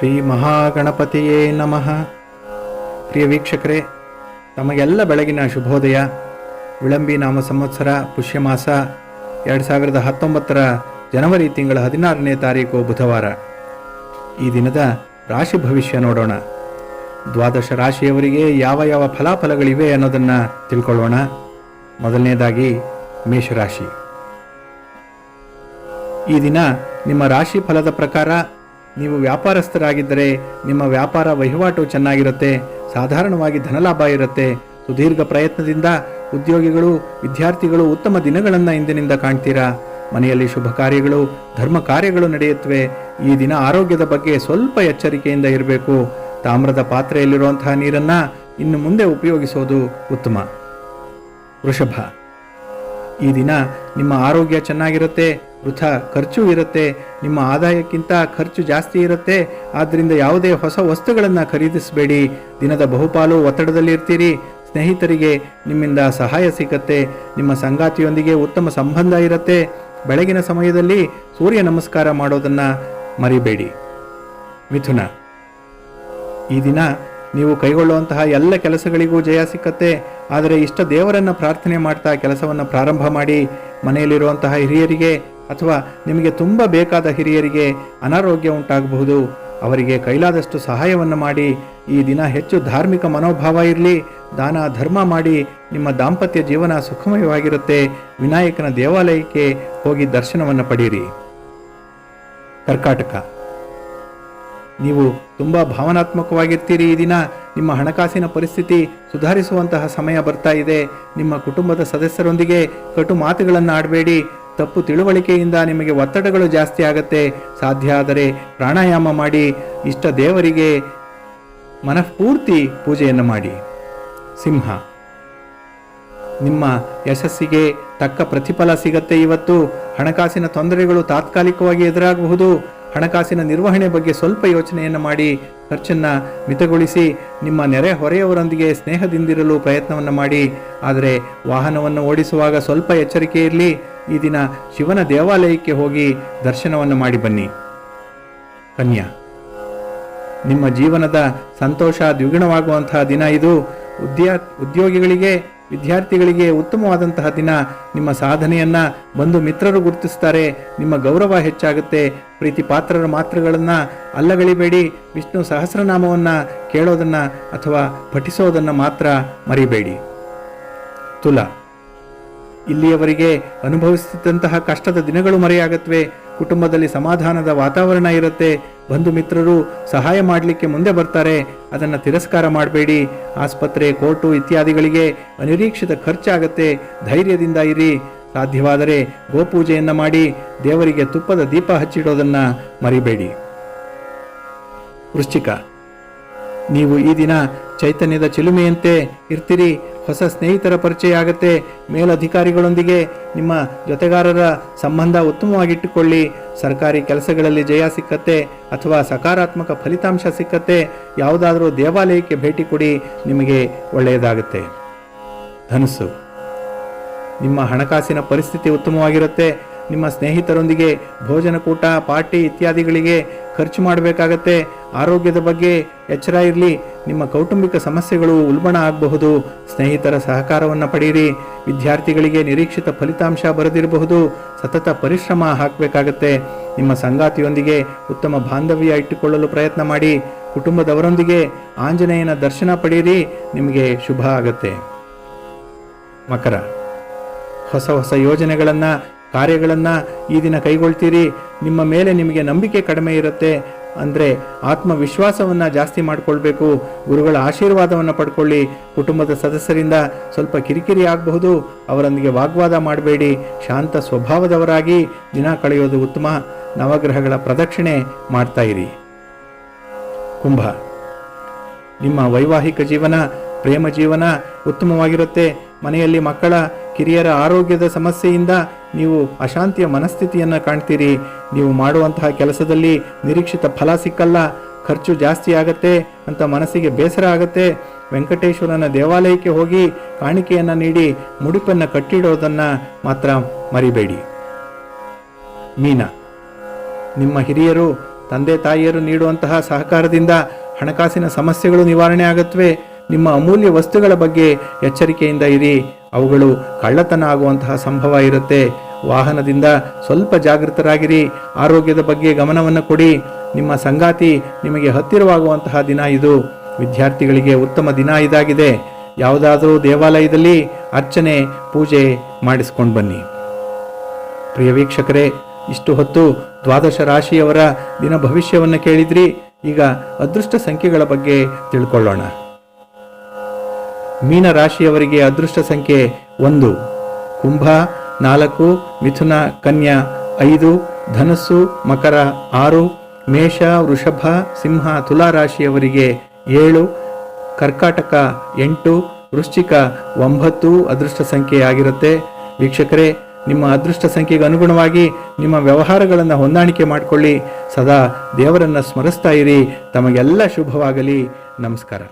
ಶ್ರೀ ಮಹಾಗಣಪತಿಯೇ ನಮಃ. ಪ್ರಿಯ ವೀಕ್ಷಕರೇ, ತಮಗೆಲ್ಲ ಬೆಳಗಿನ ಶುಭೋದಯ. ವಿಳಂಬಿ ನಾಮ ಸಂವತ್ಸರ, ಪುಷ್ಯಮಾಸ, ಎರಡು ಸಾವಿರದ ಹತ್ತೊಂಬತ್ತರ ಜನವರಿ ತಿಂಗಳ ಹದಿನಾರನೇ ತಾರೀಕು ಬುಧವಾರ. ಈ ದಿನದ ರಾಶಿ ಭವಿಷ್ಯ ನೋಡೋಣ. ದ್ವಾದಶ ರಾಶಿಯವರಿಗೆ ಯಾವ ಯಾವ ಫಲಾಫಲಗಳಿವೆ ಅನ್ನೋದನ್ನು ತಿಳ್ಕೊಳ್ಳೋಣ. ಮೊದಲನೇದಾಗಿ ಮೇಷರಾಶಿ. ಈ ದಿನ ನಿಮ್ಮ ರಾಶಿ ಫಲದ ಪ್ರಕಾರ ನೀವು ವ್ಯಾಪಾರಸ್ಥರಾಗಿದ್ದರೆ ನಿಮ್ಮ ವ್ಯಾಪಾರ ವಹಿವಾಟು ಚೆನ್ನಾಗಿರುತ್ತೆ, ಸಾಧಾರಣವಾಗಿ ಧನಲಾಭ ಇರುತ್ತೆ. ಸುದೀರ್ಘ ಪ್ರಯತ್ನದಿಂದ ಉದ್ಯೋಗಿಗಳು, ವಿದ್ಯಾರ್ಥಿಗಳು ಉತ್ತಮ ದಿನಗಳನ್ನು ಇಂದಿನಿಂದ ಕಾಣ್ತೀರಾ? ಮನೆಯಲ್ಲಿ ಶುಭ ಕಾರ್ಯಗಳು, ಧರ್ಮ ಕಾರ್ಯಗಳು ನಡೆಯುತ್ತವೆ. ಈ ದಿನ ಆರೋಗ್ಯದ ಬಗ್ಗೆ ಸ್ವಲ್ಪ ಎಚ್ಚರಿಕೆಯಿಂದ ಇರಬೇಕು. ತಾಮ್ರದ ಪಾತ್ರೆಯಲ್ಲಿರುವಂತಹ ನೀರನ್ನು ಇನ್ನು ಮುಂದೆ ಉಪಯೋಗಿಸೋದು ಉತ್ತಮ. ವೃಷಭ, ಈ ದಿನ ನಿಮ್ಮ ಆರೋಗ್ಯ ಚೆನ್ನಾಗಿರುತ್ತೆ ವೃಥ, ಖರ್ಚು ಇರುತ್ತೆ, ನಿಮ್ಮ ಆದಾಯಕ್ಕಿಂತ ಖರ್ಚು ಜಾಸ್ತಿ ಇರುತ್ತೆ ಆದ್ದರಿಂದ ಯಾವುದೇ ಹೊಸ ವಸ್ತುಗಳನ್ನು ಖರೀದಿಸಬೇಡಿ. ದಿನದ ಬಹುಪಾಲು ಒತ್ತಡದಲ್ಲಿ ಇರ್ತೀರಿ ಸ್ನೇಹಿತರಿಗೆ ನಿಮ್ಮಿಂದ ಸಹಾಯ ಸಿಗತ್ತೆ, ನಿಮ್ಮ ಸಂಗಾತಿಯೊಂದಿಗೆ ಉತ್ತಮ ಸಂಬಂಧ ಇರುತ್ತೆ. ಬೆಳಗಿನ ಸಮಯದಲ್ಲಿ ಸೂರ್ಯ ನಮಸ್ಕಾರ ಮಾಡೋದನ್ನು ಮರಿಬೇಡಿ. ಮಿಥುನ, ಈ ದಿನ ನೀವು ಕೈಗೊಳ್ಳುವಂತಹ ಎಲ್ಲ ಕೆಲಸಗಳಿಗೂ ಜಯ ಸಿಕ್ಕತ್ತೆ, ಆದರೆ ಇಷ್ಟ ದೇವರನ್ನು ಪ್ರಾರ್ಥನೆ ಮಾಡ್ತಾ ಕೆಲಸವನ್ನು ಪ್ರಾರಂಭ ಮಾಡಿ, ಮನೆಯಲ್ಲಿರುವಂತಹ ಹಿರಿಯರಿಗೆ ಅಥವಾ ನಿಮಗೆ ತುಂಬ ಬೇಕಾದ ಹಿರಿಯರಿಗೆ ಅನಾರೋಗ್ಯ ಉಂಟಾಗಬಹುದು. ಅವರಿಗೆ ಕೈಲಾದಷ್ಟು ಸಹಾಯವನ್ನು ಮಾಡಿ, ಈ ದಿನ ಹೆಚ್ಚು ಧಾರ್ಮಿಕ ಮನೋಭಾವ ಇರಲಿ, ದಾನ ಧರ್ಮ ಮಾಡಿ, ನಿಮ್ಮ ದಾಂಪತ್ಯ ಜೀವನ ಸುಖಮಯವಾಗಿರುತ್ತೆ, ವಿನಾಯಕನ ದೇವಾಲಯಕ್ಕೆ ಹೋಗಿ ದರ್ಶನವನ್ನು ಪಡೀರಿ ಕರ್ಕಾಟಕ. ನೀವು ತುಂಬ ಭಾವನಾತ್ಮಕವಾಗಿರ್ತೀರಿ ಈ ದಿನ, ನಿಮ್ಮ ಹಣಕಾಸಿನ ಪರಿಸ್ಥಿತಿ ಸುಧಾರಿಸುವಂತಹ ಸಮಯ ಬರ್ತಾ ಇದೆ, ನಿಮ್ಮ ಕುಟುಂಬದ ಸದಸ್ಯರೊಂದಿಗೆ ಕಟು ಮಾತುಗಳನ್ನು ಆಡಬೇಡಿ ತಪ್ಪು ತಿಳುವಳಿಕೆಯಿಂದ ನಿಮಗೆ ಒತ್ತಡಗಳು ಜಾಸ್ತಿ ಆಗತ್ತೆ. ಸಾಧ್ಯ ಆದರೆ ಪ್ರಾಣಾಯಾಮ ಮಾಡಿ, ಇಷ್ಟ ದೇವರಿಗೆ ಮನಃಪೂರ್ತಿ ಪೂಜೆಯನ್ನು ಮಾಡಿ. ಸಿಂಹ, ನಿಮ್ಮ ಯಶಸ್ಸಿಗೆ ತಕ್ಕ ಪ್ರತಿಫಲ ಸಿಗತ್ತೆ ಇವತ್ತು. ಹಣಕಾಸಿನ ತೊಂದರೆಗಳು ತಾತ್ಕಾಲಿಕವಾಗಿ ಎದುರಾಗಬಹುದು. ಹಣಕಾಸಿನ ನಿರ್ವಹಣೆ ಬಗ್ಗೆ ಸ್ವಲ್ಪ ಯೋಚನೆಯನ್ನು ಮಾಡಿ. ಖರ್ಚನ್ನು ಮಿತಗೊಳಿಸಿ ನಿಮ್ಮ ನೆರೆ ಹೊರೆಯವರೊಂದಿಗೆ ಸ್ನೇಹದಿಂದಿರಲು ಪ್ರಯತ್ನವನ್ನು ಮಾಡಿ. ಆದರೆ ವಾಹನವನ್ನು ಓಡಿಸುವಾಗ ಸ್ವಲ್ಪ ಎಚ್ಚರಿಕೆ ಇರಲಿ. ಈ ದಿನ ಶಿವನ ದೇವಾಲಯಕ್ಕೆ ಹೋಗಿ ದರ್ಶನವನ್ನು ಮಾಡಿ ಬನ್ನಿ. ಕನ್ಯಾ, ನಿಮ್ಮ ಜೀವನದ ಸಂತೋಷ ದ್ವಿಗುಣವಾಗುವಂತಹ ದಿನ ಇದು. ಉದ್ಯ, ಉದ್ಯೋಗಿಗಳಿಗೆ ವಿದ್ಯಾರ್ಥಿಗಳಿಗೆ ಉತ್ತಮವಾದಂತಹ ದಿನ ನಿಮ್ಮ ಸಾಧನೆಯನ್ನ ಬಂಧು ಮಿತ್ರರು ಗುರುತಿಸ್ತಾರೆ. ನಿಮ್ಮ ಗೌರವ ಹೆಚ್ಚಾಗುತ್ತೆ. ಪ್ರೀತಿ ಪಾತ್ರರ ಮಾತ್ರಗಳನ್ನು ಅಲ್ಲಗಳಿಬೇಡಿ ವಿಷ್ಣು ಸಹಸ್ರನಾಮವನ್ನು ಕೇಳೋದನ್ನ ಅಥವಾ ಪಠಿಸೋದನ್ನು ಮಾತ್ರ ಮರಿಬೇಡಿ. ತುಲಾ. ಇಲ್ಲಿಯವರಿಗೆ ಅನುಭವಿಸುತ್ತಿದ್ದಂತಹ ಕಷ್ಟದ ದಿನಗಳು ಮರೆಯಾಗತ್ವೆ. ಕುಟುಂಬದಲ್ಲಿ ಸಮಾಧಾನದ ವಾತಾವರಣ ಇರುತ್ತೆ. ಬಂಧು ಮಿತ್ರರು ಸಹಾಯ ಮಾಡಲಿಕ್ಕೆ ಮುಂದೆ ಬರ್ತಾರೆ. ಅದನ್ನು ತಿರಸ್ಕಾರ ಮಾಡಬೇಡಿ. ಆಸ್ಪತ್ರೆ, ಕೋರ್ಟು ಇತ್ಯಾದಿಗಳಿಗೆ ಅನಿರೀಕ್ಷಿತ ಖರ್ಚಾಗತ್ತೆ. ಧೈರ್ಯದಿಂದ ಇರಿ. ಸಾಧ್ಯವಾದರೆ ಗೋಪೂಜೆಯನ್ನು ಮಾಡಿ ದೇವರಿಗೆ ತುಪ್ಪದ ದೀಪ ಹಚ್ಚಿಡೋದನ್ನು ಮರಿಬೇಡಿ. ವೃಶ್ಚಿಕ, ನೀವು ಈ ದಿನ ಚೈತನ್ಯದ ಚಿಲುಮೆಯಂತೆ ಇರ್ತೀರಿ. ಹೊಸ ಸ್ನೇಹಿತರ ಪರಿಚಯ ಆಗುತ್ತೆ. ಮೇಲಧಿಕಾರಿಗಳೊಂದಿಗೆ ನಿಮ್ಮ ಜೊತೆಗಾರರ ಸಂಬಂಧ ಉತ್ತಮವಾಗಿಟ್ಟುಕೊಳ್ಳಿ. ಸರ್ಕಾರಿ ಕೆಲಸಗಳಲ್ಲಿ ಜಯ ಸಿಕ್ಕತ್ತೆ ಅಥವಾ ಸಕಾರಾತ್ಮಕ ಫಲಿತಾಂಶ ಸಿಕ್ಕತ್ತೆ. ಯಾವುದಾದರೂ ದೇವಾಲಯಕ್ಕೆ ಭೇಟಿ ಕೊಡಿ, ನಿಮಗೆ ಒಳ್ಳೆಯದಾಗುತ್ತೆ. ಧನಸ್ಸು. ನಿಮ್ಮ ಹಣಕಾಸಿನ ಪರಿಸ್ಥಿತಿ ಉತ್ತಮವಾಗಿರುತ್ತೆ. ನಿಮ್ಮ ಸ್ನೇಹಿತರೊಂದಿಗೆ ಭೋಜನಕೂಟ ಪಾರ್ಟಿ ಇತ್ಯಾದಿಗಳಿಗೆ ಖರ್ಚು ಮಾಡಬೇಕಾಗತ್ತೆ. ಆರೋಗ್ಯದ ಬಗ್ಗೆ ಎಚ್ಚರ ಇರಲಿ. ನಿಮ್ಮ ಕೌಟುಂಬಿಕ ಸಮಸ್ಯೆಗಳು ಉಲ್ಬಣ ಆಗಬಹುದು, ಸ್ನೇಹಿತರ ಸಹಕಾರವನ್ನು ಪಡೆಯಿರಿ, ವಿದ್ಯಾರ್ಥಿಗಳಿಗೆ ನಿರೀಕ್ಷಿತ ಫಲಿತಾಂಶ ಬರೆದಿರಬಹುದು, ಸತತ ಪರಿಶ್ರಮ ಹಾಕಬೇಕಾಗತ್ತೆ. ನಿಮ್ಮ ಸಂಗಾತಿಯೊಂದಿಗೆ ಉತ್ತಮ ಬಾಂಧವ್ಯ ಇಟ್ಟುಕೊಳ್ಳಲು ಪ್ರಯತ್ನ ಮಾಡಿ, ಕುಟುಂಬದವರೊಂದಿಗೆ ಆಂಜನೇಯನ ದರ್ಶನ ಪಡೆಯಿರಿ, ನಿಮಗೆ ಶುಭ ಆಗತ್ತೆ. ಮಕರ, ಹೊಸ ಹೊಸ ಯೋಜನೆಗಳನ್ನು, ಕಾರ್ಯಗಳನ್ನು ಈ ದಿನ ಕೈಗೊಳ್ತೀರಿ. ನಿಮ್ಮ ಮೇಲೆ ನಿಮಗೆ ನಂಬಿಕೆ ಕಡಿಮೆ ಇರುತ್ತೆ. ಅಂದರೆ ಆತ್ಮವಿಶ್ವಾಸವನ್ನು ಜಾಸ್ತಿ ಮಾಡಿಕೊಳ್ಬೇಕು, ಗುರುಗಳ ಆಶೀರ್ವಾದವನ್ನು ಪಡ್ಕೊಳ್ಳಿ, ಕುಟುಂಬದ ಸದಸ್ಯರಿಂದ ಸ್ವಲ್ಪ ಕಿರಿಕಿರಿ ಆಗಬಹುದು, ಅವರೊಂದಿಗೆ ವಾಗ್ವಾದ ಮಾಡಬೇಡಿ, ಶಾಂತ ಸ್ವಭಾವದವರಾಗಿ ದಿನ ಕಳೆಯೋದು ಉತ್ತಮ, ನವಗ್ರಹಗಳ ಪ್ರದಕ್ಷಿಣೆ ಮಾಡ್ತಾ ಇರಿ. ಕುಂಭ, ನಿಮ್ಮ ವೈವಾಹಿಕ ಜೀವನ, ಪ್ರೇಮ ಜೀವನ ಉತ್ತಮವಾಗಿರುತ್ತೆ, ಮನೆಯಲ್ಲಿ ಮಕ್ಕಳ, ಕಿರಿಯರ ಆರೋಗ್ಯದ ಸಮಸ್ಯೆಯಿಂದ ನೀವು ಅಶಾಂತಿಯ ಮನಸ್ಥಿತಿಯನ್ನು ಕಾಣ್ತೀರಿ. ನೀವು ಮಾಡುವಂತಹ ಕೆಲಸದಲ್ಲಿ ನಿರೀಕ್ಷಿತ ಫಲ ಸಿಕ್ಕಲ್ಲ. ಖರ್ಚು ಜಾಸ್ತಿ ಆಗತ್ತೆ ಅಂತ ಮನಸ್ಸಿಗೆ ಬೇಸರ ಆಗತ್ತೆ. ವೆಂಕಟೇಶ್ವರನ ದೇವಾಲಯಕ್ಕೆ ಹೋಗಿ ಕಾಣಿಕೆಯನ್ನು ನೀಡಿ ಮುಡಿಪನ್ನು ಕಟ್ಟಿಡೋದನ್ನು ಮಾತ್ರ ಮರಿಬೇಡಿ. ಮೀನ, ನಿಮ್ಮ ಹಿರಿಯರು, ತಂದೆ ತಾಯಿಯರು ನೀಡುವಂತಹ ಸಹಕಾರದಿಂದ ಹಣಕಾಸಿನ ಸಮಸ್ಯೆಗಳು ನಿವಾರಣೆ ಆಗುತ್ತವೆ ನಿಮ್ಮ ಅಮೂಲ್ಯ ವಸ್ತುಗಳ ಬಗ್ಗೆ ಎಚ್ಚರಿಕೆಯಿಂದ ಇರಿ. ಅವುಗಳು ಕಳ್ಳತನ ಆಗುವಂತಹ ಸಂಭವ ಇರುತ್ತೆ. ವಾಹನದಿಂದ ಸ್ವಲ್ಪ ಜಾಗೃತರಾಗಿರಿ. ಆರೋಗ್ಯದ ಬಗ್ಗೆ ಗಮನವನ್ನು ಕೊಡಿ. ನಿಮ್ಮ ಸಂಗಾತಿ ನಿಮಗೆ ಹತ್ತಿರವಾಗುವಂತಹ ದಿನ ಇದು. ವಿದ್ಯಾರ್ಥಿಗಳಿಗೆ ಉತ್ತಮ ದಿನ ಇದಾಗಿದೆ. ಯಾವುದಾದರೂ ದೇವಾಲಯದಲ್ಲಿ ಅರ್ಚನೆ, ಪೂಜೆ ಮಾಡಿಸ್ಕೊಂಡು ಬನ್ನಿ. ಪ್ರಿಯ ವೀಕ್ಷಕರೇ, ಇಷ್ಟು ಹೊತ್ತು ದ್ವಾದಶ ರಾಶಿಯವರ ದಿನ ಭವಿಷ್ಯವನ್ನು ಕೇಳಿದ್ರಿ. ಈಗ ಅದೃಷ್ಟ ಸಂಖ್ಯೆಗಳ ಬಗ್ಗೆ ತಿಳ್ಕೊಳ್ಳೋಣ. ಮೀನ ರಾಶಿಯವರಿಗೆ ಅದೃಷ್ಟ ಸಂಖ್ಯೆ ಒಂದು. ಕುಂಭ ನಾಲ್ಕು, ಮಿಥುನ ಕನ್ಯಾ ಐದು, ಧನಸ್ಸು ಮಕರ ಆರು, ಮೇಷ, ವೃಷಭ, ಸಿಂಹ ತುಲಾ ರಾಶಿಯವರಿಗೆ ಏಳು, ಕರ್ಕಾಟಕ ಎಂಟು, ವೃಶ್ಚಿಕ ಒಂಬತ್ತು ಅದೃಷ್ಟ ಸಂಖ್ಯೆಯಾಗಿರುತ್ತೆ ವೀಕ್ಷಕರೇ, ನಿಮ್ಮ ಅದೃಷ್ಟ ಸಂಖ್ಯೆಗೆ ಅನುಗುಣವಾಗಿ ನಿಮ್ಮ ವ್ಯವಹಾರಗಳನ್ನು ಹೊಂದಾಣಿಕೆ ಮಾಡಿಕೊಳ್ಳಿ. ಸದಾ ದೇವರನ್ನು ಸ್ಮರಿಸ್ತಾ ಇರಿ. ತಮಗೆಲ್ಲ ಶುಭವಾಗಲಿ. ನಮಸ್ಕಾರ.